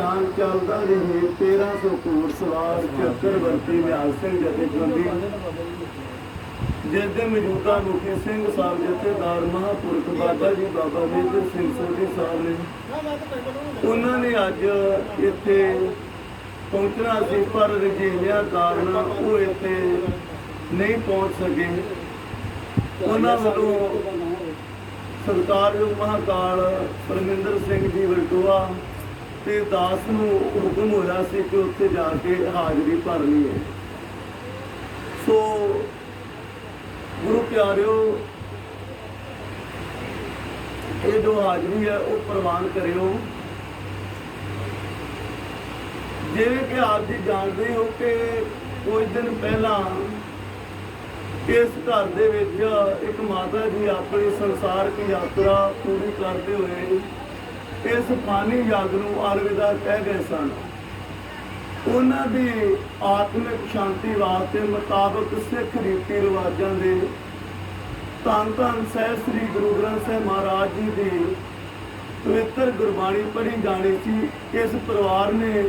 ਨਿਸ਼ਾਨ ਚੱਲਦਾ ਰਹੇ। 1300 ਕੋਟ ਸਵਾਰ ਚੱਕਰਵਰਤੀ ਨਿਹਾਲ ਸਿੰਘ ਜਥੇਬੰਦੀ ਜਿਸ ਦੇ ਮੌਜੂਦਾ ਮੁਖੀ ਸਿੰਘ ਸਾਹਿਬ ਜਥੇਦਾਰ ਮਹਾਪੁਰਖ ਬਾਬਾ ਜੀ ਬਾਬਾ ਮੇਜਰ ਸਿੰਘ ਸੋਢੀ ਸਾਹਿਬ ਨੇ, ਉਹਨਾਂ ਨੇ ਅੱਜ ਇੱਥੇ ਪਹੁੰਚਣਾ ਸੀ, ਪਰ ਰਜੇਲਿਆਂ ਕਾਰਨ ਉਹ ਇੱਥੇ ਨਹੀਂ ਪਹੁੰਚ ਸਕੇ। ਉਹਨਾਂ ਵੱਲੋਂ ਸਰਕਾਰਯੋਗ ਮਹਾਕਾਲ ਪਰਮਿੰਦਰ ਸਿੰਘ ਜੀ ਵਲਟੋਆ ਤੇ ਦਾਸ ਨੂੰ ਹੁਕਮ ਹੋਇਆ ਸੀ ਕਿ ਉੱਥੇ ਜਾ ਕੇ ਹਾਜ਼ਰੀ ਭਰਨੀ ਹੈ ਸੋ ਗੁਰੂ ਪਿਆਰਿਓ, ਇਹ ਜੋ ਹਾਜ਼ਰੀ ਹੈ ਉਹ ਪ੍ਰਵਾਨ ਕਰਿਓ। ਜਿਵੇਂ ਕਿ ਆਪ ਜੀ ਜਾਣਦੇ ਹੋ ਕਿ ਕੁਝ ਦਿਨ ਪਹਿਲਾਂ ਇਸ ਘਰ ਦੇ ਵਿੱਚ ਇੱਕ ਮਾਤਾ ਜੀ ਆਪਣੀ ਸੰਸਾਰਕ ਯਾਤਰਾ ਪੂਰੀ ਕਰਦੇ ਹੋਏ ਇਸ ਫਾਨੀ ਯੱਗ ਨੂੰ ਅਲਵਿਦਾ ਕਹਿ ਗਏ ਸਨ। ਉਹਨਾਂ ਦੀ ਆਤਮਿਕ ਸ਼ਾਂਤੀ ਵਾਸਤੇ ਮੁਤਾਬਕ ਸਿੱਖ ਰੀਤੀ ਰਿਵਾਜਾਂ ਦੇ ਧੰਨ ਧੰਨ ਸਹਿ ਸ੍ਰੀ ਗੁਰੂ ਗ੍ਰੰਥ ਸਾਹਿਬ ਮਹਾਰਾਜ ਜੀ ਦੀ ਪਵਿੱਤਰ ਗੁਰਬਾਣੀ ਪੜ੍ਹੀ ਜਾਣੀ ਸੀ। ਇਸ ਪਰਿਵਾਰ ਨੇ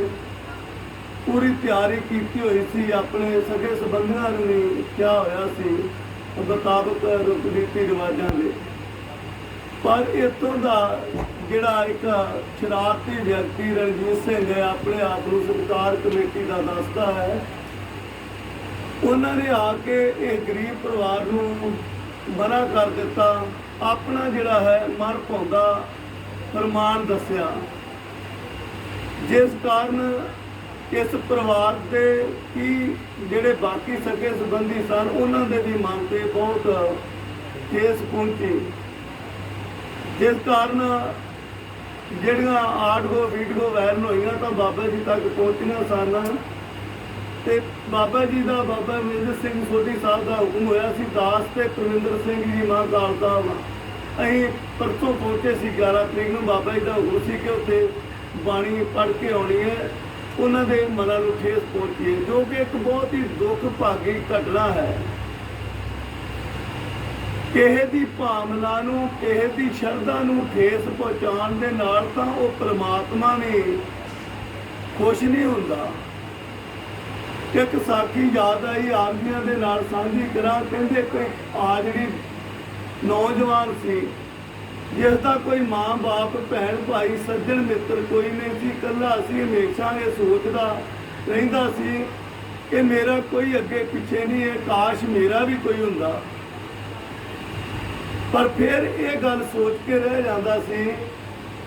ਪੂਰੀ ਤਿਆਰੀ ਕੀਤੀ ਹੋਈ ਸੀ। ਆਪਣੇ ਸਗੇ ਸੰਬੰਧੀਆਂ ਨੂੰ ਵੀ ਕਿਹਾ ਹੋਇਆ ਸੀ ਮੁਤਾਬਕ ਰੀਤੀ ਰਿਵਾਜਾਂ ਦੇ। ਪਰ ਇਤੋਂ ਦਾ ਜਿਹੜਾ ਇੱਕ ਸ਼ਰਾਰਤੀ ਵਿਅਕਤੀ ਰਣਜੀਤ ਸਿੰਘ ਹੈ, ਆਪਣੇ ਆਪ ਨੂੰ ਸਰਕਾਰ ਕਮੇਟੀ ਦਾ ਦੱਸਦਾ ਹੈ। ਉਹਨਾਂ ਨੇ ਆ ਕੇ ਇਹ ਗਰੀਬ ਪਰਿਵਾਰ ਨੂੰ ਮਨਾ ਕਰ ਦਿੱਤਾ। ਆਪਣਾ ਜਿਹੜਾ ਹੈ, ਮਨ ਪਾਉਂਦਾ ਫਰਮਾਨ ਦੱਸਿਆ। ਜਿਸ ਕਾਰਨ ਇਸ ਪਰਿਵਾਰ ਦੇ ਕੀ ਜਿਹੜੇ ਬਾਕੀ ਸਕੇ ਸੰਬੰਧੀ ਸਨ, ਉਹਨਾਂ ਦੇ ਵੀ ਮਨ ਤੇ ਬਹੁਤ ਠੇਸ ਪਹੁੰਚੀ। ਜਿਸ ਕਾਰਨ ਜਿਹੜੀਆਂ ਆਡੀਓ ਵੀਡੀਓ ਵਾਇਰਲ ਹੋਈਆਂ ਤਾਂ ਬਾਬਾ ਜੀ ਤੱਕ ਪਹੁੰਚੀਆਂ ਸਨ ਤੇ ਬਾਬਾ ਜੀ ਦਾ, ਬਾਬਾ ਮੇਜਰ ਸਿੰਘ ਸੋਢੀ ਸਾਹਿਬ ਦਾ ਹੁਕਮ ਹੋਇਆ ਸੀ, ਦਾਸ ਤੇ ਪ੍ਰਵਿੰਦਰ ਸਿੰਘ ਜੀ ਮਾਂ ਕਾਲ ਸਾਹਿਬ ਅਸੀਂ ਪਰਸੋਂ ਪਹੁੰਚੇ ਸੀ 11 ਤਰੀਕ ਨੂੰ ਬਾਬਾ ਜੀ ਦਾ ਹੁਕਮ ਸੀ ਕਿ ਉੱਥੇ ਬਾਣੀ ਪੜ੍ਹ ਕੇ ਆਉਣੀ ਹੈ। ਉਹਨਾਂ ਦੇ ਮਨਾਂ ਨੂੰ ਠੇਸ ਪਹੁੰਚੀ ਜੋ ਕਿ ਇੱਕ ਬਹੁਤ ਹੀ ਦੁੱਖ ਭਾਗੀ ਘਟਨਾ ਹੈ। ਕਿਸੇ ਦੀ ਭਾਵਨਾ ਨੂੰ, ਕਿਸੇ ਦੀ ਸ਼ਰਧਾ ਨੂੰ ਠੇਸ ਪਹੁੰਚਾਉਣ ਦੇ ਨਾਲ ਤਾਂ ਉਹ ਪ੍ਰਮਾਤਮਾ ਨੇ ਖੁਸ਼ ਨਹੀਂ ਹੁੰਦਾ। ਇੱਕ ਸਾਖੀ ਯਾਦ ਆਈ, ਆਦਮੀਆਂ ਦੇ ਨਾਲ ਸਾਂਝੀ ਕਰਾਂ, ਕਹਿੰਦੇ ਕੋਈ ਆ ਜਿਹੜੀ ਨੌਜਵਾਨ ਸੀ, ਜਿਸ ਦਾ ਕੋਈ ਮਾਂ ਬਾਪ, ਭੈਣ ਭਾਈ, ਸੱਜਣ ਮਿੱਤਰ ਕੋਈ ਨਹੀਂ ਸੀ, ਇਕੱਲਾ ਸੀ, ਹਮੇਸ਼ਾ ਇਹ ਸੋਚਦਾ ਰਹਿੰਦਾ ਸੀ ਕਿ ਮੇਰਾ ਕੋਈ ਅੱਗੇ ਪਿੱਛੇ ਨਹੀਂ ਹੈ ਕਾਸ਼ ਮੇਰਾ ਵੀ ਕੋਈ ਹੁੰਦਾ। ਪਰ ਫਿਰ ਇਹ ਗੱਲ ਸੋਚ ਕੇ ਰਹਿ ਜਾਂਦਾ ਸੀ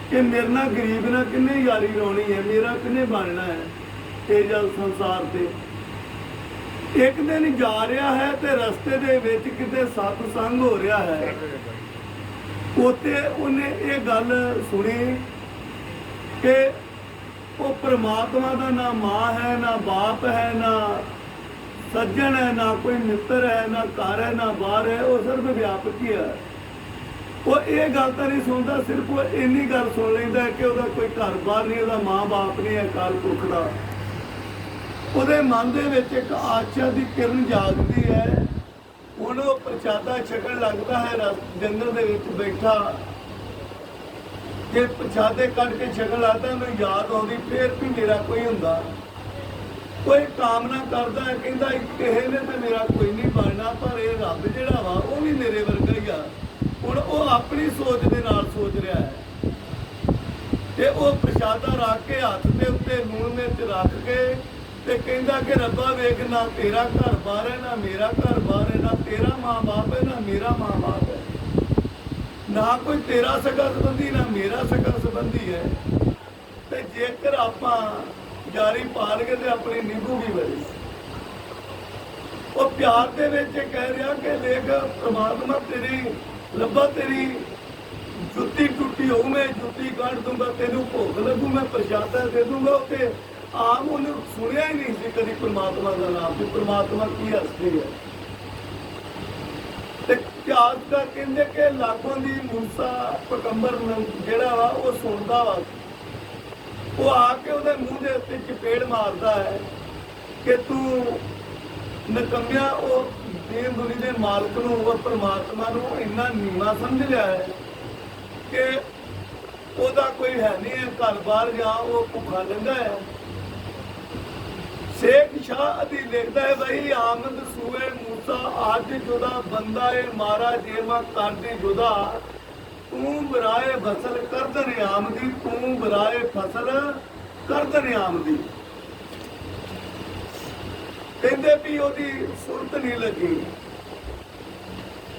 ਕਿ ਮੇਰੇ ਨਾਲ ਗਰੀਬ ਨਾਲ ਕਿੰਨੇ ਯਾਰੀ ਲਾਉਣੀ ਹੈ, ਮੇਰਾ ਕਿੰਨੇ ਬਣਨਾ ਹੈ ਇਹ ਜਲ ਸੰਸਾਰ ਤੇ। ਇੱਕ ਦਿਨ ਜਾ ਰਿਹਾ ਹੈ ਤੇ ਰਸਤੇ ਦੇ ਵਿੱਚ ਕਿਤੇ ਸਤਸੰਗ ਹੋ ਰਿਹਾ ਹੈ। ਉਤੇ ਉਹਨੇ ਇਹ ਗੱਲ ਸੁਣੀ ਕਿ ਉਹ ਪ੍ਰਮਾਤਮਾ ਦਾ ਨਾ ਮਾਂ ਹੈ, ਨਾ ਬਾਪ ਹੈ, ਨਾ ਸੱਜਣ ਹੈ, ਨਾ ਕੋਈ ਮਿੱਤਰ ਹੈ, ਨਾ ਘਰ ਹੈ, ਨਾ ਬਾਹਰ ਹੈ, ਉਹ ਸਿਰਫ ਵਿਆਪਕ ਹੀ ਹੈ। ਉਹ ਇਹ ਗੱਲ ਤਾਂ ਨਹੀਂ ਸੁਣਦਾ, ਸਿਰਫ ਉਹ ਇੰਨੀ ਗੱਲ ਸੁਣ ਲੈਂਦਾ ਕਿ ਉਹਦਾ ਕੋਈ ਘਰ ਬਾਹਰ ਨਹੀਂ, ਉਹਦਾ ਮਾਂ ਬਾਪ ਨਹੀਂ ਹੈ ਕਾਲ ਪੁਰਖ ਦਾ। ਉਹਦੇ ਮਨ ਦੇ ਵਿੱਚ ਇੱਕ ਆਸ਼ਾ ਦੀ ਕਿਰਨ ਜਾਗਦੀ ਹੈ। ਹੁਣ ਉਹ ਪ੍ਰਚਾਦਾ ਛਕਣ ਲੱਗਦਾ ਹੈ ਜੰਗਲ ਦੇ ਵਿੱਚ ਬੈਠਾ। ਜੇ ਪ੍ਰਚਾਦੇ ਕੱਢ ਕੇ ਛਕਣ ਲੱਗਦਾ ਉਹਨੂੰ ਯਾਦ ਆਉਂਦੀ, ਫੇਰ ਵੀ ਮੇਰਾ ਕੋਈ ਹੁੰਦਾ। ਕੋਈ ਕਾਮਨਾ ਕਰਦਾ ਕਹਿੰਦਾ ਕਿਸੇ ਨੇ ਤੇ ਮੇਰਾ ਕੋਈ ਨਹੀਂ ਬਣਨਾ, ਪਰ ਇਹ ਰੱਬ ਜਿਹੜਾ ਵਾ, ਉਹ ਵੀ ਮੇਰੇ ਵਰਗਾ ਹੀ ਆ। ਹੁਣ ਉਹ ਆਪਣੀ ਸੋਚ ਦੇ ਨਾਲ ਸੋਚ ਰਿਹਾ ਹੈ। ਤੇ ਉਹ ਪ੍ਰਸ਼ਾਦਾ ਰੱਖ ਕੇ ਹੱਥ ਦੇ ਉੱਤੇ ਲੂਣ ਮਿਰਚ ਰੱਖ ਕੇ ਤੇ ਕਹਿੰਦਾ ਕਿ ਰੱਬਾ ਵੇਖ, ਨਾ ਤੇਰਾ ਘਰ ਬਾਹਰ ਹੈ, ਨਾ ਮੇਰਾ ਘਰ ਬਾਹਰ ਹੈ, ਨਾ ਤੇਰਾ ਮਾਂ-ਬਾਪ ਹੈ, ਨਾ ਮੇਰਾ ਮਾਂ-ਬਾਪ ਹੈ। ਨਾ ਕੋਈ ਤੇਰਾ ਸਗਾ ਸੰਬੰਧੀ ਨਾ ਮੇਰਾ ਸਗਾ ਸੰਬੰਧੀ ਹੈ। ਤੇ ਜੇਕਰ ਆਪਾਂ ਜਾਰੀ ਪਾਲ ਕੇ ਤੇ ਆਪਣੀ ਨਿਭੂਗੀ ਬੜੀ ਉਹ ਪਿਆਰ ਦੇ ਵਿੱਚ ਕਹਿ ਰਿਹਾ ਕਿ ਦੇਖ, ਪ੍ਰਮਾਤਮਾ ਤੇਰੀ ਰੱਬਾ ਤੇਰੀ ਜੁੱਤੀ ਟੁੱਟੀ ਹੋਊ, ਮੈਂ ਜੁੱਤੀ ਕੱਢ ਦੂੰਗਾ, ਤੈਨੂੰ ਭੋਗ ਲੱਗੂ, ਮੈਂ ਪ੍ਰਸ਼ਾਦਾ ਦੇ ਦੂੰਗਾ ਤੇ ਆਮ ਉਹਨੇ ਸੁਣਿਆ ਹੀ ਨਹੀਂ ਸੀ ਕਦੀ ਪ੍ਰਮਾਤਮਾ ਦਾ ਨਾਮ ਕਿ ਪ੍ਰਮਾਤਮਾ ਕੀ ਹਸਤੀ ਹੈ। ਤੇ ਪਿਆਸ ਦਾ ਕਹਿੰਦੇ ਕਿ ਲਾਗੋਂ ਦੀ ਮੂਸਾ ਪਕੰਬਰ ਜਿਹੜਾ ਵਾ, ਉਹ ਸੁਣਦਾ ਵਾ। ਉਹ ਆ ਕੇ ਉਹਦੇ ਮੂੰਹ ਦੇ ਉੱਤੇ ਚਪੇੜ ਮਾਰਦਾ ਹੈ ਕਿ ਤੂੰ ਨਕਮਿਆ ਉਹ ਦੇਨ ਦੁਨੀ ਦੇ ਮਾਲਕ ਨੂੰ ਉਹ ਪ੍ਰਮਾਤਮਾ ਨੂੰ ਇੰਨਾ ਨੀਵਾ ਸਮਝ ਲਿਆ ਹੈ ਕਿ ਉਹਦਾ ਕੋਈ ਹੈ ਨਹੀਂ ਹੈ ਘਰ ਬਾਹਰ ਜਾਂ ਉਹ ਭੁੱਖਾ ਲੈਂਦਾ ਹੈ। ਸ਼ੇਖ ਸ਼ਾਹ ਅਦੀ ਲਿਖਦਾ ਹੈ, ਬਈ ਆਮਦ ਸੂਏ ਮੂਸਾ, ਅੱਜ ਜੁਦਾ ਬੰਦਾ ਏ, ਮਾਰਾ ਜੇਵਾ ਕਰਦੀ ਜੁਦਾ। ਤੂੰ ਬਰਾਏ ਫਸਲ ਕਰਦ ਨਿਆਮ ਦੀ ਤੂੰ ਬਰਾਏ ਫਸਲ ਕਰਦ ਨਿਆਮ ਦੀ ਕਹਿੰਦੇ ਵੀ ਉਹਦੀ ਸੁਰਤ ਨਹੀਂ ਲੱਗੀ।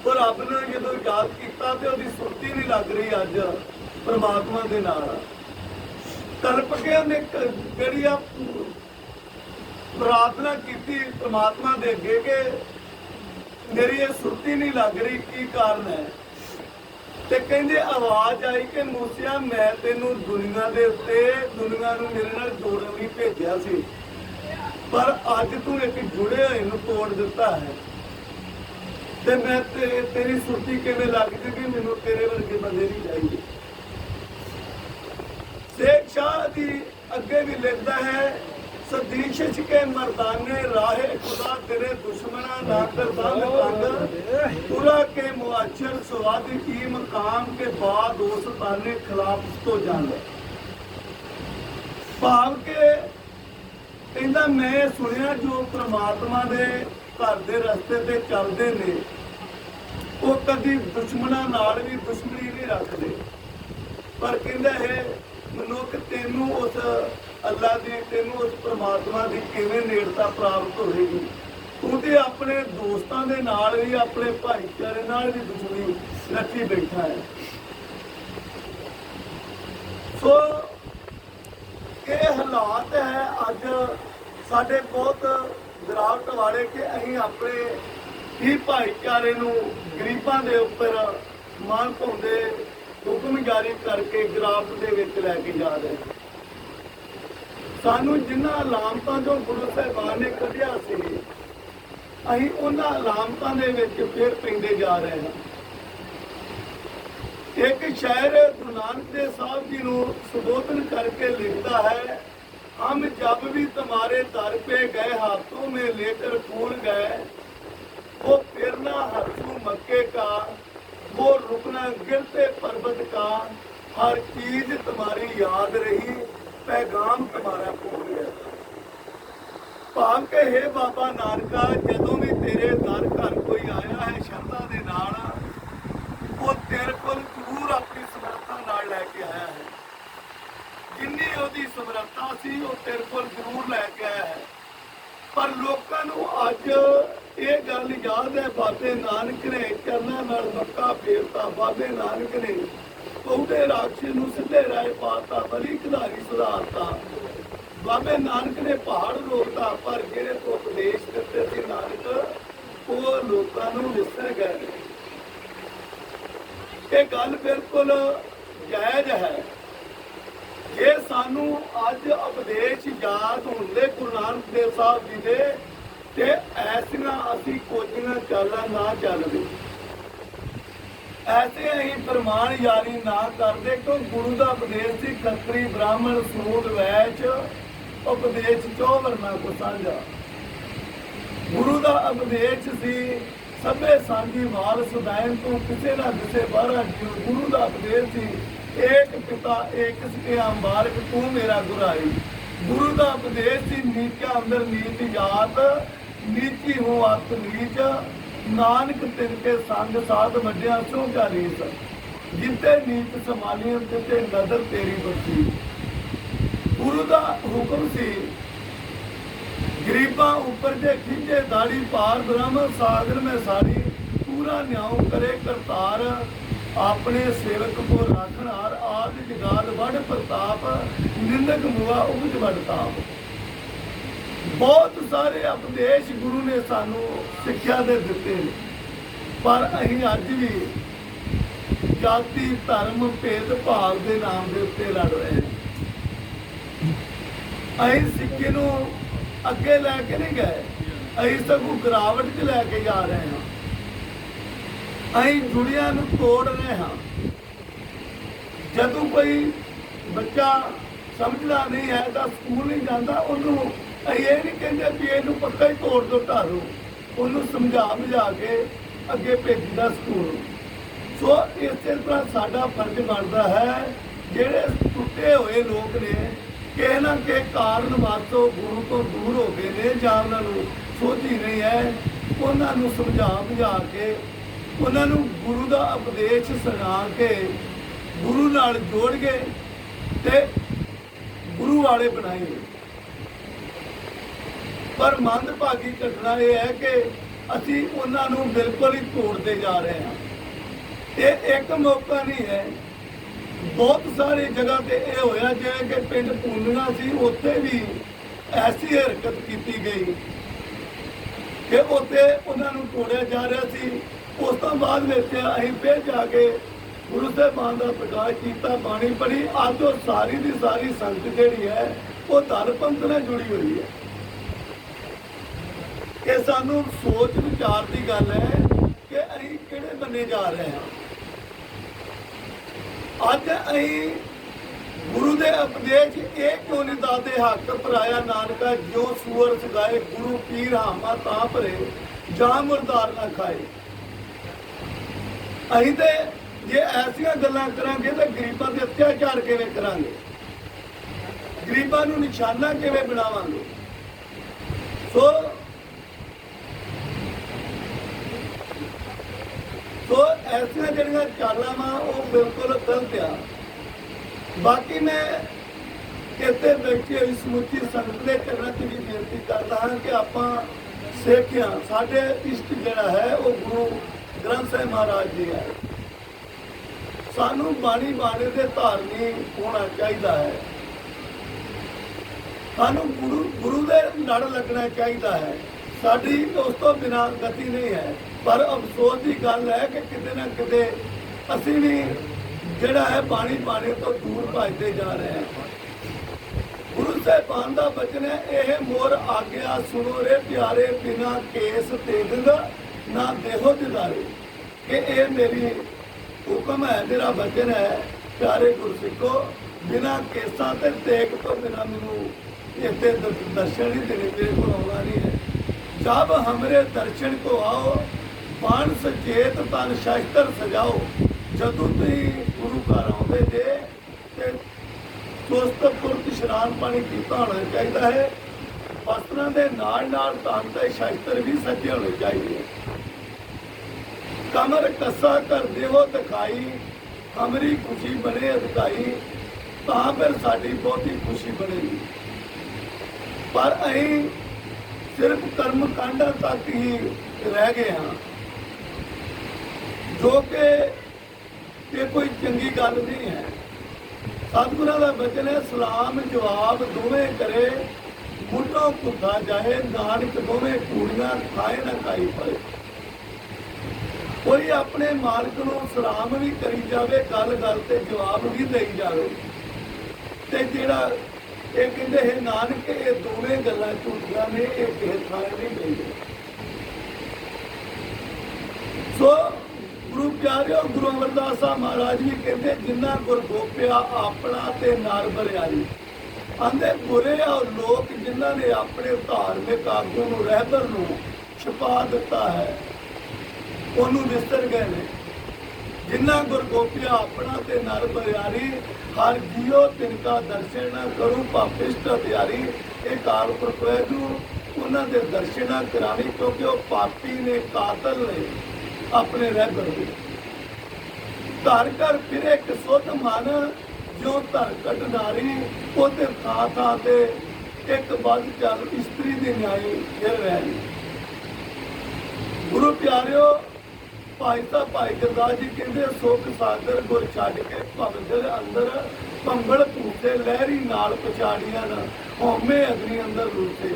ਪਰ ਰੱਬ ਨੇ ਜਦੋਂ ਯਾਦ ਕੀਤਾ ਤੇ ਉਹਦੀ ਸੁਰਤੀ ਨਹੀਂ ਲੱਗ ਰਹੀ ਅੱਜ ਪ੍ਰਮਾਤਮਾ ਦੇ ਨਾਲ। ਕਲਪ ਕੇ ਉਹਨੇ ਜਿਹੜੀ ਆ ਪ੍ਰਾਰਥਨਾ ਕੀਤੀ ਪ੍ਰਮਾਤਮਾ ਦੇ ਅੱਗੇ ਕਿ ਮੇਰੀ ਇਹ ਸੁਰਤੀ ਨਹੀਂ ਲੱਗ ਰਹੀ, ਕੀ ਕਾਰਨ ਹੈ? ਤੇ ਕਹਿੰਦੇ ਆਵਾਜ਼ ਆਈ ਕਿ ਮੂਸਿਆ, ਮੈਂ ਤੈਨੂੰ ਦੁਨੀਆ ਦੇ ਉੱਤੇ ਦੁਨੀਆ ਨੂੰ ਮੇਰੇ ਨਾਲ ਜੋੜਨ ਲਈ ਭੇਜਿਆ ਸੀ। ਪਰ ਅੱਜ ਤੂੰ ਇੱਕ ਜੁੜੇ ਹੋਏ ਨੂੰ ਤੋੜ ਦਿੱਤਾ ਹੈ। ਤੇ ਮੈਂ ਤੇ ਤੇਰੀ ਸੁਰਤੀ ਕਿਵੇਂ ਲੱਗ ਜੂਗੀ? ਮੈਨੂੰ ਤੇਰੇ ਵਰਗੇ ਬੰਦੇ ਨਹੀਂ ਚਾਹੀਦੇ। ਸ਼ੇਖ ਸ਼ਾਹ ਦੀ ਅੱਗੇ ਵੀ ਲਿਖਦਾ ਹੈ, ਸਦੀਸ਼ ਕੇ ਮਰਦਾਨੇ, ਰਾਹੇ ਖੁਦਾ ਤੇਰੇ ਦੁਸ਼ਮਣਾ ਨਾ ਕਰਦਾਨ ਕੰਗ ਤੁਰਾ ਕੇ ਮੁਆਚਰ ਸਵਾਦ ਕੀ ਮਕਾਮ ਕੇ ਬਾਦ ਉਸ ਤਾਨੇ ਖਿਲਾਫ ਤੋਂ ਜਾਂਦ। ਭਾਵ ਕੇ ਕਹਿੰਦਾ ਮੈਂ ਸੁਣਿਆ ਜੋ ਪ੍ਰਮਾਤਮਾ ਦੇ ਘਰ ਦੇ ਰਸਤੇ ਤੇ ਚੱਲਦੇ ਨੇ, ਉਹ ਕਦੀ ਦੁਸ਼ਮਣਾਂ ਨਾਲ ਵੀ ਦੁਸ਼ਮਣੀ ਨਹੀਂ ਰੱਖਦੇ। ਪਰ ਕਹਿੰਦਾ ਹੈ, ਮਨੁੱਖ ਤੈਨੂੰ ਉਸ ਅੱਲਾ ਦੀ, ਤੈਨੂੰ ਉਸ ਪ੍ਰਮਾਤਮਾ ਦੀ ਕਿਵੇਂ ਨੇੜਤਾ ਪ੍ਰਾਪਤ ਹੋਵੇਗੀ? ਤੂੰ ਤੇ ਆਪਣੇ ਦੋਸਤਾਂ ਦੇ ਨਾਲ ਵੀ, ਆਪਣੇ ਭਾਈਚਾਰੇ ਨਾਲ ਵੀ ਦੁਸ਼ਮਣੀ ਰੱਖੀ ਬੈਠਾ ਹੈ। ਸੋ, ਇਹ ਹਾਲਾਤ ਹੈ ਅੱਜ ਸਾਡੇ ਬਹੁਤ ਗਿਰਾਵਟ ਵਾਲੇ ਕਿ ਅਸੀਂ ਆਪਣੇ ਹੀ ਭਾਈਚਾਰੇ ਨੂੰ ਗਰੀਬਾਂ ਦੇ ਉੱਪਰ ਮਾਨ ਪਾਉਂਦੇ ਹੁਕਮ ਜਾਰੀ ਕਰਕੇ ਗਿਰਾਵਟ ਦੇ ਵਿੱਚ ਲੈ ਕੇ ਜਾ ਰਹੇ ਹਾਂ। ਸਾਨੂੰ ਜਿਨ੍ਹਾਂ ਲਾਮਤਾਂ ਤੋਂ ਗੁਰੂ ਸਾਹਿਬਾਨ ਨੇ ਕੱਢਿਆ ਸੀ, ਅਸੀਂ ਉਹਨਾਂ ਅਲਾਮਤਾਂ ਦੇ ਵਿੱਚ ਫਿਰ ਪੈਂਦੇ ਜਾ ਰਹੇ ਹਾਂ ਇੱਕ ਸ਼ਾਇਰ ਗੁਰੂ ਨਾਨਕ ਦੇਵ ਸਾਹਿਬ ਜੀ ਨੂੰ ਸੰਬੋਧਨ ਕਰਕੇ ਲਿਖਦਾ ਹੈ हम जब भी तुम्हारे दर पे गए हाथों में लेकर फूल गए वो फिरना हरसू मक्के का वो रुकना गिरते पर्वत का हर चीज तुम्हारी याद रही पैगाम तुम्हारा भूल गया ਭਾਵ ਕਿ ਹੈ ਬਾਬਾ ਨਾਨਕਾ ਜਦੋਂ ਵੀ ਤੇਰੇ ਦਰ ਘਰ ਕੋਈ ਆਇਆ ਹੈ ਸ਼ਰਧਾ ਦੇ ਨਾਲ ਉਹ ਤੇਰੇ ਕੋਲ ਜ਼ਰੂਰ ਆਪਣੀ ਸਮਰੱਥਾ ਨਾਲ ਲੈ ਕੇ ਆਇਆ ਹੈ ਜਿੰਨੀ ਸਮਰੱਥਾ ਸੀ, ਉਹ ਤੇਰੇ ਕੋਲ ਜ਼ਰੂਰ ਲੈ ਕੇ ਆਇਆ ਹੈ। ਪਰ ਲੋਕਾਂ ਨੂੰ ਅੱਜ ਇਹ ਗੱਲ ਯਾਦ ਹੈ, ਬਾਬੇ ਨਾਨਕ ਨੇ ਚਰਨਾਂ ਨਾਲ ਮੱਕਾ ਫੇਰਤਾ। ਬਾਬੇ ਨਾਨਕ ਨੇ ਉਹਦੇ ਰਾਖਸ਼ ਨੂੰ ਸਿੱਧੇ ਰਾਹ ਪਾਤਾ, ਬਲੀ ਖਿਡਾਰੀ ਸੁਧਾਰਤਾ। ਬਾਬੇ ਨਾਨਕ ਨੇ ਪਹਾੜ ਰੋਕਤਾ, ਪਰ ਜਿਹੜੇ ਤੋਂ ਉਪਦੇਸ਼ ਦਿੱਤੇ ਸੀ ਨਾਨਕ, ਉਹ ਲੋਕਾਂ ਨੂੰ ਵਿਸਰ ਗਏ। ਇਹ ਗੱਲ ਬਿਲਕੁਲ ਜਾਇਜ਼ ਹੈ। ਜੇ ਸਾਨੂੰ ਅੱਜ ਉਪਦੇਸ਼ ਯਾਦ ਹੁੰਦੇ ਗੁਰੂ ਨਾਨਕ ਦੇਵ ਸਾਹਿਬ ਜੀ ਦੇ ਤੇ ਐਸੀਆਂ ਅਸੀਂ ਕੋਚੀਆਂ ਚਾਲਾਂ ਨਾ ਚੱਲਦੇ। ਐਸੇ ਅਸੀਂ ਪ੍ਰਮਾਣ ਯਾਰੀ ਨਾ ਕਰਦੇ ਕਿਉਂ ਗੁਰੂ ਦਾ ਉਪਦੇਸ਼ ਸੀ ਖੱਤਰੀ ਬ੍ਰਾਹਮਣ ਸੂਦ ਵੈਚ ਉਪਦੇਸ਼ ਚੋ ਵਰਨਾ ਕੋ ਸਾਂਝਾ। ਗੁਰੂ ਦਾ ਉਪਦੇਸ਼ ਸੀ ਸਭੇ ਸਾਂਝੀ ਵਾਲ ਸੁਦਾਇਨ ਤੋਂ ਕਿਸੇ ਨਾ ਕਿਸੇ ਬਾਹਰ ਗੁਰੂ ਦਾ ਉਪਦੇਸ਼ ਸੀ ਏਕ ਪਿਤਾ, ਏਕ ਸਿਕੇ ਅੰਬਾਰਕ ਤੂੰ ਮੇਰਾ ਗੁਰਾਈ। ਗੁਰੂ ਦਾ ਉਪਦੇਸ਼ ਸੀ ਨੀਚਾ ਅੰਦਰ ਨੀਚ ਜਾਤ, ਨੀਚੀ ਹੋ ਆਤ ਨੀਚ। ਨਾਨਕ ਤਿਨ ਕੇ ਸੰਗ ਸਾਧ ਵੱਡਿਆ ਸੋ ਕਾ ਰੀਸ। ਜਿੱਤੇ ਨੀਚ ਸਮਾਲੀਆਂ ਤੇ ਨਦਰ ਤੇਰੀ ਬਖਸ਼ੀ। ਗੁਰੂ ਦਾ ਹੁਕਮ ਸੀ, ਗਰੀਬਾਂ ਉੱਪਰ ਜੇ ਖਿੱਚੇ ਦਾੜੀ ਪਾਰ ਬ੍ਰਹਮ, ਸਾਗਰ ਮੈਂ ਸਾਰੀ ਪੂਰਾ ਨਿਆਉ ਕਰੇ ਕਰਤਾਰ। ਆਪਣੇ ਸੇਵਕ ਕੋ ਰਾਖਣ ਹਾਰ ਆਦ ਜਗਾਦ ਵੜ ਪ੍ਰਤਾਪ, ਨਿੰਦਕ ਮੁਆ ਉਪਜ ਵੜ ਬਹੁਤ ਸਾਰੇ ਉਪਦੇਸ਼ ਗੁਰੂ ਨੇ ਸਾਨੂੰ ਸਿੱਖਿਆ ਦੇ ਦਿੱਤੇ ਨੇ। ਪਰ ਅਸੀਂ ਅੱਜ ਵੀ ਜਾਤੀ, ਧਰਮ, ਭੇਦ, ਭਾਵ ਦੇ ਨਾਮ ਦੇ ਉੱਤੇ ਲੜ ਰਹੇ ਹਾਂ ਅਸੀਂ ਸਿੱਖੀ ਨੂੰ ਅੱਗੇ ਲੈ ਕੇ ਨਹੀਂ ਗਏ। ਅਸੀਂ ਸਗੋਂ ਗਿਰਾਵਟ 'ਚ ਲੈ ਕੇ ਜਾ ਰਹੇ ਹਾਂ। ਅਸੀਂ ਜੁੜੀਆਂ ਨੂੰ ਤੋੜ ਰਹੇ ਹਾਂ। ਜਦੋਂ ਕੋਈ ਬੱਚਾ ਸਮਝਦਾ ਨਹੀਂ ਹੈ ਤਾਂ ਸਕੂਲ ਨਹੀਂ ਜਾਂਦਾ, ਉਹਨੂੰ ਅਸੀਂ ਇਹ ਨਹੀਂ ਕਹਿੰਦੇ ਵੀ ਇਹਨੂੰ ਪੱਕਾ ਹੀ ਤੋੜ ਦੋ ਢਾਰੋ ਉਹਨੂੰ ਸਮਝਾ ਬੁਝਾ ਕੇ ਅੱਗੇ ਭੇਜੀਦਾ ਸਕੂਲ। ਸੋ ਇਸੇ ਤਰ੍ਹਾਂ ਸਾਡਾ ਫਰਜ਼ ਬਣਦਾ ਹੈ, ਜਿਹੜੇ ਟੁੱਟੇ ਹੋਏ ਲੋਕ ਨੇ, ਕਿਸੇ ਨਾ ਕਿਸੇ ਕਾਰਨ ਵਾਸਤੇ ਗੁਰੂ ਤੋਂ ਦੂਰ ਹੋ ਗਏ ਨੇ ਜਾਂ ਉਹਨਾਂ ਨੂੰ ਸੋਝੀ ਨਹੀਂ ਹੈ, ਉਹਨਾਂ ਨੂੰ ਸਮਝਾ ਬੁਝਾ ਕੇ ਉਹਨਾਂ ਨੂੰ ਗੁਰੂ ਦਾ ਉਪਦੇਸ਼ ਸੁਣਾ ਕੇ ਗੁਰੂ ਨਾਲ ਜੋੜ ਕੇ ਤੇ ਗੁਰੂ ਵਾਲੇ ਬਣਾਏ। ਪਰ ਮੰਦਭਾਗੀ ਘਟਨਾ ਇਹ ਹੈ ਕਿ ਅਸੀਂ ਉਹਨਾਂ ਨੂੰ ਬਿਲਕੁਲ ਹੀ ਤੋੜਦੇ ਜਾ ਰਹੇ ਹਾਂ। ਇਹ ਇੱਕ ਮੌਕਾ ਨਹੀਂ ਹੈ। ਬਹੁਤ ਸਾਰੇ ਜਗ੍ਹਾ ਤੇ ਇਹ ਹੋਇਆ, ਜਿਵੇਂ ਕਿ ਪਿੰਡ ਪੂਨਣਾ ਸੀ, ਉੱਥੇ ਵੀ ਐਸੀ ਹਰਕਤ ਕੀਤੀ ਗਈ ਕਿ ਉੱਥੇ ਉਹਨਾਂ ਨੂੰ ਤੋੜਿਆ ਜਾ ਰਿਹਾ ਸੀ। ਉਸ ਤੋਂ ਬਾਅਦ ਵਿੱਚ ਅਸੀਂ ਫਿਰ ਜਾ ਕੇ ਗੁਰੂ ਸਾਹਿਬਾਨ ਦਾ ਪ੍ਰਕਾਸ਼ ਕੀਤਾ, ਬਾਣੀ ਪੜ੍ਹੀ। ਅੱਜ ਉਹ ਸਾਰੀ ਦੀ ਸਾਰੀ ਸੰਗਤ ਜਿਹੜੀ ਹੈ, ਉਹ ਧਰ ਨਾਲ ਜੁੜੀ ਹੋਈ ਹੈ। ਇਹ ਸਾਨੂੰ ਸੋਚ ਵਿਚਾਰ ਦੀ ਗੱਲ ਹੈ ਕਿ ਅਸੀਂ ਕਿਹੜੇ ਬੰਨੇ ਜਾ ਰਹੇ ਹਾਂ। ਅੱਜ ਅਸੀਂ ਗੁਰੂ ਦੇ ਉਪਦੇਸ਼ ਇਹ ਕਿਉਂ ਨਹੀਂ ਦਾਦੇ ਹੱਕ ਪਰਾਇਆ ਨਾਨਕਾ ਜੋ ਸੂਰ ਸਗਾਏ ਗੁਰੂ ਪੀਰ ਹਾਮਾ ਤਾਂ ਭਰੇ, ਜਾਂ ਮੁਰਦਾਰ ਨਾ ਖਾਏ। ਅਸੀਂ ਤੇ ਜੇ ਐਸੀਆਂ ਗੱਲਾਂ ਕਰਾਂਗੇ ਤਾਂ ਗਰੀਬਾਂ ਦੇ ਅਤਿਆਚਾਰ ਕਿਵੇਂ ਕਰਾਂਗੇ? ਗਰੀਬਾਂ ਨੂੰ ਨਿਸ਼ਾਨਾ ਕਿਵੇਂ ਬਣਾਵਾਂਗੇ? ਸੋ ਸੋ ਐਸੀਆਂ ਜਿਹੜੀਆਂ ਚਾਲਾਂ ਵਾ, ਉਹ ਬਿਲਕੁਲ ਗਲਤ ਆ। ਬਾਕੀ ਮੈਂ ਇੱਥੇ ਬੈਠੀ ਹੋਈ ਸਮੁੱਚੀ ਸੰਗਤ ਦੇ ਚਰਨਾਂ 'ਚ ਵੀ ਬੇਨਤੀ ਕਰਦਾ ਹਾਂ ਕਿ ਆਪਾਂ ਸਿੱਖਿਆ ਸਾਡੇ ਇਸ਼ਟ ਜਿਹੜਾ ਹੈ, ਉਹ ਗੁਰੂ ਗ੍ਰੰਥ ਸਾਹਿਬ ਮਹਾਰਾਜ ਜੀ ਹੈ। ਸਾਨੂੰ ਬਾਣੀ ਬਾਣੇ ਦੇ ਧਾਰਨੀ ਹੋਣਾ ਚਾਹੀਦਾ ਹੈ। ਸਾਨੂੰ ਗੁਰੂ ਗੁਰੂ ਦੇ ਲੜ ਲੱਗਣਾ ਚਾਹੀਦਾ ਹੈ। ਸਾਡੀ ਉਸ ਤੋਂ ਬਿਨਾਂ ਗਤੀ ਨਹੀਂ ਹੈ। ਪਰ ਅਫਸੋਸ ਦੀ ਗੱਲ ਹੈ ਕਿ ਕਿਤੇ ਨਾ ਕਿਤੇ ਅਸੀਂ ਵੀ ਜਿਹੜਾ ਹੈ ਬਾਣੀ ਬਾਣੇ ਤੋਂ ਦੂਰ ਭੱਜਦੇ ਜਾ ਰਹੇ ਹਾਂ। ਗੁਰੂ ਸਾਹਿਬਾਨ ਦਾ ਬਚਨ ਹੈ, ਇਹ ਮੋਰ ਆਗਿਆ ਸੁਣੋ ਰੇ ਪਿਆਰੇ ਬਿਨਾ ਕੇਸ ਤੇਗੰਗ ਨਾ ਦੇਹੋ ਦਿਦਾਰੇ ਕਿ ਇਹ ਮੇਰੀ ਹੁਕਮ ਹੈ, ਮੇਰਾ ਵਚਨ ਹੈ। ਪਿਆਰੇ ਗੁਰਸਿੱਖੋ, ਬਿਨਾ ਕੇਸਾਂ ਤੇ ਦੇਖ ਤੋਂ ਬਿਨਾ ਮੈਨੂੰ ਇੱਥੇ ਦਰਸ਼ਨ ਹੀ ਦੇਣੇ, ਮੇਰੇ ਕੋਲ ਆਉਣਾ ਨਹੀਂ ਹੈ। ਜਬ ਹਮਰੇ ਦਰਸ਼ਨ ਕੋ ਆਓ, ਬਾਣ ਸਚੇਤ ਤਨ ਸ਼ਾਸਤਰ ਸਜਾਓ। ਜਦੋਂ ਤੁਸੀਂ ਗੁਰੂ ਘਰ ਆਉਂਦੇ ਜੇ, ਤੇ ਦੋਸਤ ਪੁਰਤ ਇਸ਼ਨਾਨ ਪਾਣੀ ਕੀਤਾ ਹੋਣਾ ਚਾਹੀਦਾ ਹੈ। ਵਸਤਰਾਂ ਦੇ ਨਾਲ ਨਾਲ ਤਨ ਤੇ ਸ਼ਾਸਤਰ ਵੀ ਸੱਜੇ ਹੋਣੇ ਚਾਹੀਦੇ। ਕਮਰ ਕੱਸਾ ਕਰ ਦੇਵੋ ਦਿਖਾਈ, ਕਮਰੀ ਖੁਸ਼ੀ ਬਣੇ ਅਧਿਕਾਈ ਤਾਂ ਫਿਰ ਸਾਡੀ ਬਹੁਤੀ ਖੁਸ਼ੀ ਬਣੇਗੀ। ਪਰ ਅਸੀਂ ਸਿਰਫ ਕਰਮ ਕਾਂਡਾਂ ਤੱਕ ਹੀ ਰਹਿ ਗਏ ਹਾਂ। ਜੋ ਕਿ ਇਹ ਕੋਈ ਚੰਗੀ ਗੱਲ ਨਹੀਂ ਹੈ। ਸਤਿਗੁਰਾਂ ਦਾ ਬਚਨ ਹੈ, ਸਲਾਮ ਜਵਾਬ ਦੋਵੇਂ ਕਰੇ, ਮੁੱਢੋਂ ਭੁੱਖਾ ਜਾਏ, ਨਾਨਕ ਦੋਵੇਂ ਕੂੜੀਆਂ ਖਾਏ ਨਾ ਖਾਈ ਪਏ। ਕੋਈ ਆਪਣੇ ਮਾਲਕ ਨੂੰ ਸਲਾਮ ਵੀ ਕਰੀ ਜਾਵੇ, ਗੱਲ ਗੱਲ ਤੇ ਜਵਾਬ ਵੀ ਦੇਈ ਜਾਵੇ। ਤੇ ਜਿਹੜਾ ਇਹ ਕਹਿੰਦੇ ਹੈ, ਨਾਨਕ, ਇਹ ਦੋਵੇਂ ਗੱਲਾਂ ਝੂਠੀਆਂ ਨੇ, ਇਹ ਕਿਸੇ ਥਾਂ ਨਹੀਂ ਮਿਲਦੇ ਸੋ ਗੁਰੂ ਪਿਆਰਿਓ, ਗੁਰੂ ਅਮਰਦਾਸ ਸਾਹਿਬ ਮਹਾਰਾਜ ਵੀ ਕਹਿੰਦੇ, ਜਿੰਨਾ ਗੁਰ ਗੋਪਿਆ ਆਪਣਾ ਤੇ ਨਰ ਬਲਿਆਰੀ ਆਂਦੇ, ਬੁਰੇ ਆ ਲੋਕ ਜਿਨ੍ਹਾਂ ਨੇ ਆਪਣੇ ਧਾਰਮਿਕ ਆਗੂ ਨੂੰ, ਰਹਿਬਰ ਨੂੰ ਛੁਪਾ ਦਿੱਤਾ ਹੈ। ਉਹਨੂੰ ਵਿਸਰ ਗਏ ਨੇ। ਜਿੰਨਾ ਗੁਰ ਗੋਪਿਆ ਆਪਣਾ ਤੇ ਨਰ ਬਰਿਆਰੀ, ਹਰ ਜੀਓ ਤਿਨਕਾ ਦਰਸ਼ਨ ਕਰੂ ਪਾਪਿਸ਼ਟ ਹਥਿਆਰੀ ਇਹ ਕਾਲ ਪ੍ਰਪੈਦੂ ਉਹਨਾਂ ਦੇ ਦਰਸ਼ਨਾ ਕਰਾਣੀ ਕਿਉਂਕਿ ਉਹ ਪਾਪੀ ਨੇ, ਕਾਤਲ ਨੇ, ਆਪਣੇ ਰਹਿਬਰ ਦੇ ਧਰ ਕਰ ਫਿਰੇ ਇੱਕ ਸੁਧ ਮਨ ਜੋ ਧਰ ਕਟ ਨਾਰੀ, ਉਹਦੇ ਥਾਂ ਥਾਂ ਤੇ ਇੱਕ ਵੱਧ ਚੱਲ ਇਸਤਰੀ ਦੀ ਨਿਆਈ ਫਿਰ ਰਹੀ ਗੁਰੂ ਪਿਆਰਿਓ ਭਾਈ ਭਾਈ ਗੁਰਦਾਸ ਜੀ ਕਹਿੰਦੇ ਸੁਖ ਸਾਗਰ ਗੁਰ ਛੱਡ ਕੇ ਭਵਦਰ ਅੰਦਰ ਭੰਬਲ ਭੂਤੇ ਲਹਿਰੀ ਨਾਲ ਪਛਾੜੀਆਂ ਨਾ, ਹਉਮੈ ਅਗਨੀ ਅੰਦਰ ਰੂਤੇ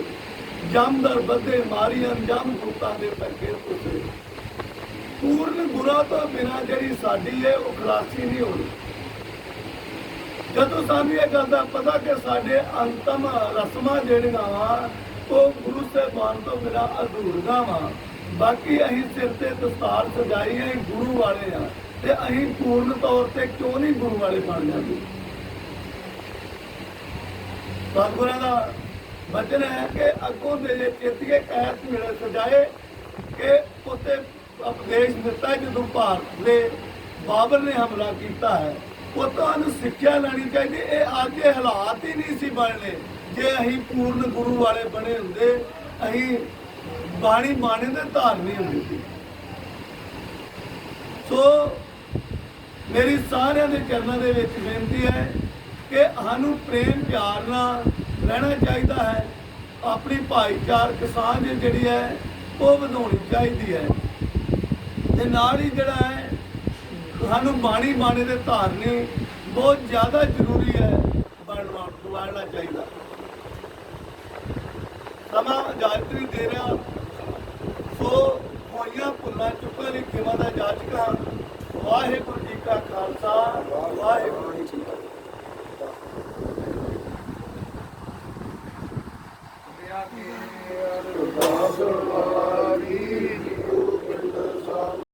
ਜਮਦਰ ਬੱਦੇ ਮਾਰੀਆਂ, ਜਮ ਦੂਤਾਂ ਦੇ ਪੱਕੇ ਪੁੱਤੇ ਪੂਰਨ ਗੁਰਾਂ ਤੋਂ ਬਿਨਾ ਜਿਹੜੀ ਸਾਡੀ ਹੈ ਉਹ ਖਲਾਸੀ ਨਹੀਂ ਹੋਣੀ। ਜਦੋਂ ਸਾਨੂੰ ਇਹ ਗੱਲ ਦਾ ਪਤਾ ਕਿ ਸਾਡੇ ਅੰਤਮ ਰਸਮਾਂ ਜਿਹੜੀਆਂ ਵਾ, ਉਹ ਗੁਰੂ ਸਾਹਿਬਾਨ ਤੋਂ ਬਿਨਾ ਅਧੂਰੀਆਂ ਵਾ ਬਾਕੀ ਅਸੀਂ ਸਿਰ ਤੇ ਦਸਤਾਰ ਸਜਾਈ ਹੈ ਗੁਰੂ ਵਾਲੇ ਆ ਤੇ ਅਸੀਂ ਪੂਰਨ ਤੌਰ ਤੇ ਕਿਉਂ ਨਹੀਂ ਗੁਰੂ ਵਾਲੇ ਬਣ ਜਾਂਦੇ? ਸਤਿਗੁਰਾਂ ਦਾ ਬਚਨ ਹੈ ਕਿ ਅੱਗੋਂ ਦੇ ਚੇਤੀਏ ਕਹਿਤ ਮਿਲੇ ਸਜਾਏ ਕਿ ਉਤੇ ਉਪਦੇਸ਼ ਦਿੱਤਾ ਜਦੋਂ ਭਾਰਤ ਦੇ ਬਾਬਰ ਨੇ ਹਮਲਾ ਕੀਤਾ ਹੈ, ਉਹ ਤੁਹਾਨੂੰ ਸਿੱਖਿਆ ਲੈਣੀ ਚਾਹੀਦੀ। ਇਹ ਅੱਜ ਹਾਲਾਤ ਹੀ ਨਹੀਂ ਸੀ ਬਣਨੇ। ਜੇ ਅਸੀਂ ਪੂਰਨ ਗੁਰੂ ਵਾਲੇ ਬਣੇ ਹੁੰਦੇ, ਅਸੀਂ ਬਾਣੀ ਬਾਣੇ ਦੇ ਧਾਰਨੀ ਹੁੰਦੀ ਸੋ। ਮੇਰੀ ਸਾਰਿਆਂ ਦੇ ਚਰਨਾਂ ਦੇ ਵਿੱਚ ਬੇਨਤੀ ਹੈ ਕਿ ਸਾਨੂੰ ਪ੍ਰੇਮ ਪਿਆਰ ਨਾਲ ਰਹਿਣਾ ਚਾਹੀਦਾ ਹੈ। ਆਪਣੀ ਭਾਈਚਾਰਕ ਸਾਂਝ ਜਿਹੜੀ ਹੈ, ਉਹ ਵਧਾਉਣੀ ਚਾਹੀਦੀ ਹੈ। ਤੇ ਨਾਲ ਹੀ ਜਿਹੜਾ ਹੈ, ਸਾਨੂੰ ਬਾਣੀ ਬਾਣੇ ਦੇ ਧਾਰਨੀ ਬਹੁਤ ਜ਼ਿਆਦਾ ਜ਼ਰੂਰੀ ਹੈ ਬਣਨਾ ਬਣਨਾ ਚਾਹੀਦਾ। ਸਮਾਂ ਇਜਾਜ਼ਤ ਨਹੀਂ ਦੇ ਰਿਹਾ। ਸੋ ਹੋਈਆਂ ਭੁੱਲਾਂ ਚੁੱਕਾਂ ਦੀ ਕਿਵਾਂ ਦਾ ਜਾਚਕਾਂ ਵਾਹਿਗੁਰੂ ਜੀ ਕਾ ਖਾਲਸਾ, ਵਾਹਿਗੁਰੂ ਜੀ ਕੀ ਫਤਿਹ। ਆ ਕੇ ਅਰਦਾਸ ਵਾਰੀ